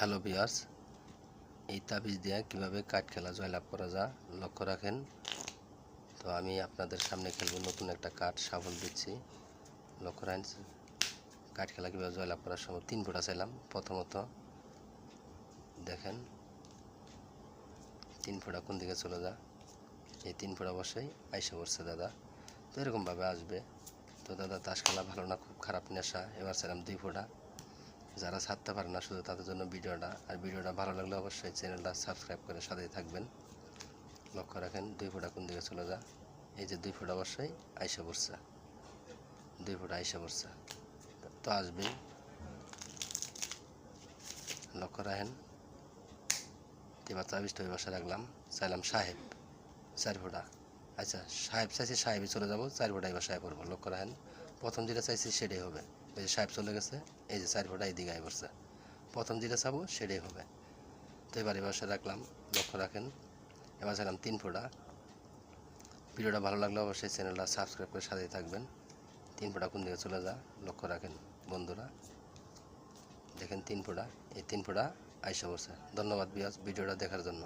Hello বিয়ার্স এই তাবিজ দিয়ে কীভাবে কাঠ খেলা জয়লাভ করা যায় লক্ষ্য রাখেন। তো আমি আপনাদের সামনে খেলব নতুন একটা কাঠ সাবল দিচ্ছি। লক্ষ্য রাখেন, কাঠ খেলা কীভাবে জয়লাভ করার সময় তিন ফোঁটা চাইলাম, প্রথমত দেখেন, তিন ফোঁটা কোন দিকে চলে যা এই তিন ফোঁটা অবশ্যই আইসে পড়ছে দাদা। তো এরকমভাবে আসবে। তো দাদা, তাস খেলা ভালো না, খুব খারাপ নেশা, এবার ছিলাম দুই ফোঁটা। যারা ছাড়তে পারে না শুধু তাদের জন্য ভিডিওটা। আর ভিডিওটা ভালো লাগলে অবশ্যই চ্যানেলটা সাবস্ক্রাইব করে সাথেই থাকবেন। লক্ষ্য রাখেন, দুই ফোঁটা কোন দিকে চলে যা এই যে দুই ফোঁটা অবশ্যই আইসা পড়ছে। দুই ফোঁটা আইসা পড়ছে। তো আসবেই লক্ষ্য রাখেন, এবার চাবিশটা ওই রাখলাম। চাইলাম সাহেব, চার ফোঁটা। আচ্ছা সাহেব চাইছি সাহেবই চলে যাব, চার ফোঁটা এবার সাহেব করব লক্ষ্য রাখেন প্রথম যেটা চাইছি সেটাই হবে। এই যে সাহেব চলে গেছে, এই যে চার ফোঁটা এইদিকে আই পড়ছে। প্রথম যেটা চাবো সেটাই হবে। তো এবার এবার রাখলাম, লক্ষ্য রাখেন এবার চাইলাম তিন ফোঁটা। ভিডিওটা ভালো লাগলে অবশ্যই চ্যানেলটা সাবস্ক্রাইব করে সাথেই থাকবেন। তিন ফোঁটা কোন দিকে চলে যা, লক্ষ্য রাখেন বন্ধুরা। দেখেন তিন ফোঁটা, এই তিন ফোঁটা আইসা পড়ছে। ধন্যবাদ বিয়াস, ভিডিওটা দেখার জন্য।